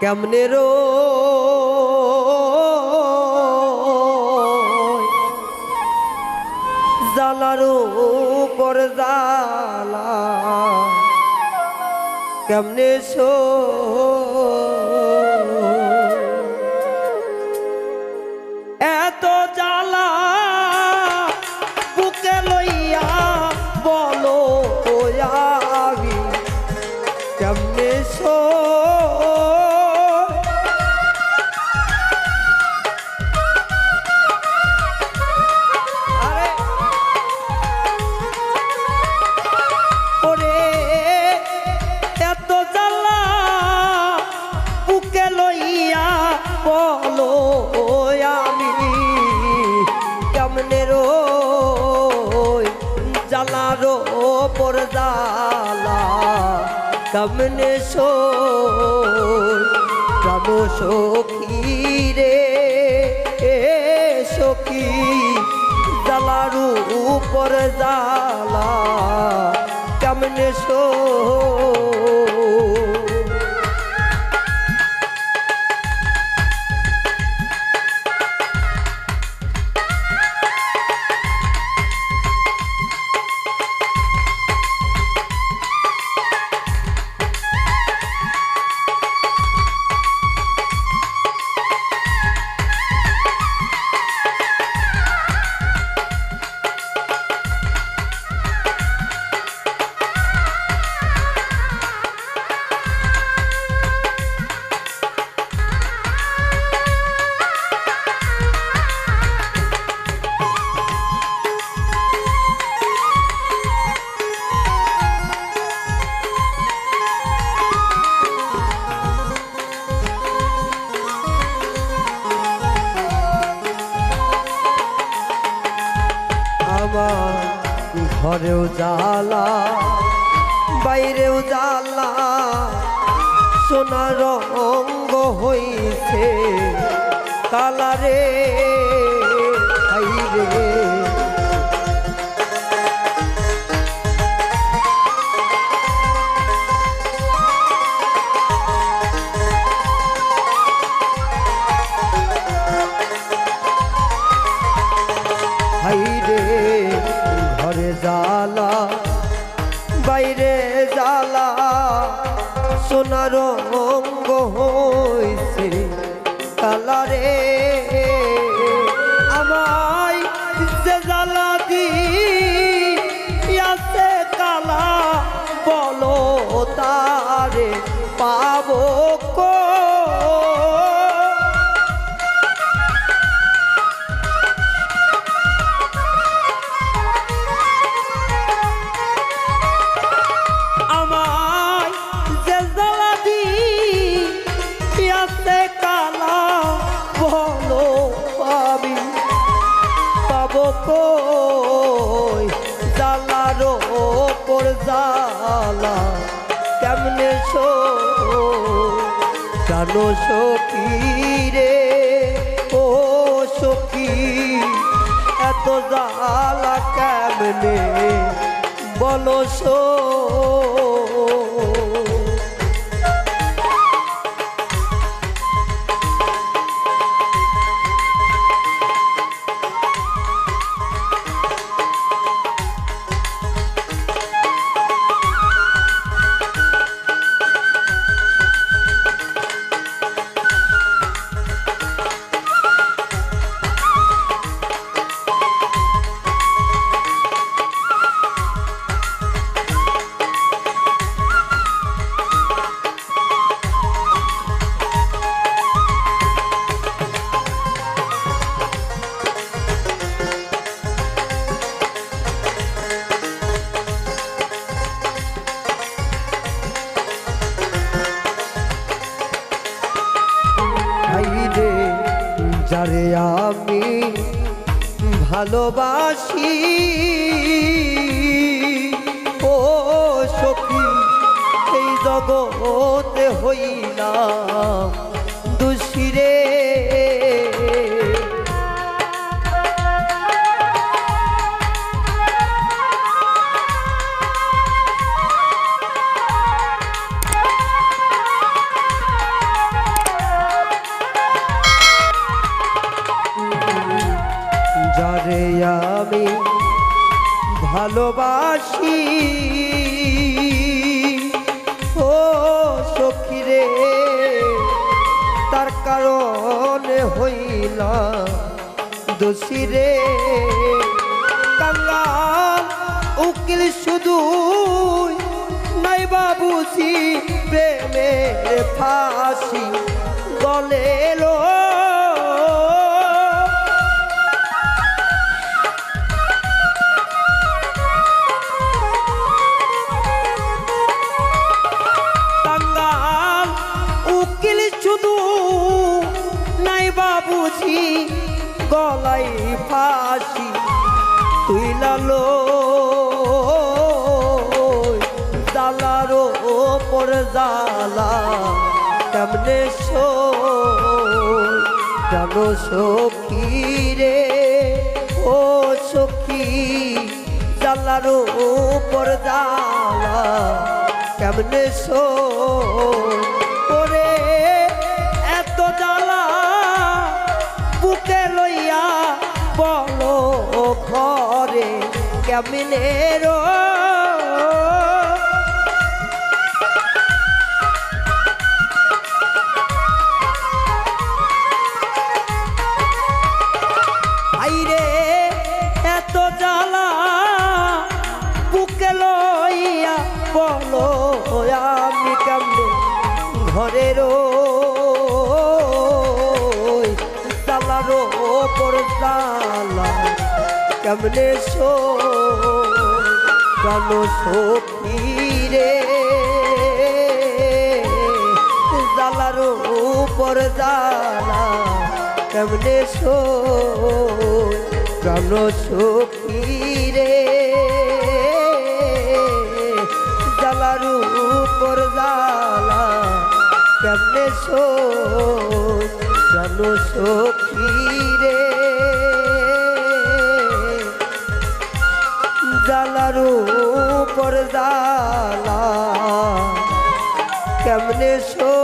কেমনে রো জালারো পর জালা কেমনে সো জ্বালা কেমনে সো কম সখী রে এ সখী জ্বালারু উপর জ্বালা কেমনে সো ঘরেও জ্বালা বাইরেও জ্বালা সোনার অঙ্গ হইছে কালারে হাইরে। বাইরে জ্বালা সোনার অঙ্গ হইছে কালারে কই? জ্বালারো ওপর জ্বালা কেমনে সো জানো সখী রে ও সখী, এত জ্বালা কেমনে বলো সো ভালোবাসি। ও সখী এই জগতে হইলাম দুশিরে আমি ভালোবাসি। ও সখী রে তার কারণ হইল দোষী রে কাঙ্গাল উকিল শুধু নাই বাবুসি প্রেমে ফাঁসি। গলে লো গলাই ফাঁসি, তুই লালো জালারো ওপর জালা কেমনে সো জানো সখী রে? ও সখী জালারো ওপর জালা কেমনে সো কেমনে রো আইরে এত জ্বালা বুকে লইয়া বলো আমি কেমনে ঘরের জ্বালার ওপর জ্বালা কেমনে সো জানো সখী রে জ্বালার উপর জ্বালা কেমনে সো জানো সখী রে জ্বালার উপর জ্বালা কেমনে সো জানো সখী রে জ্বালার উপর জ্বালা কেমনে সো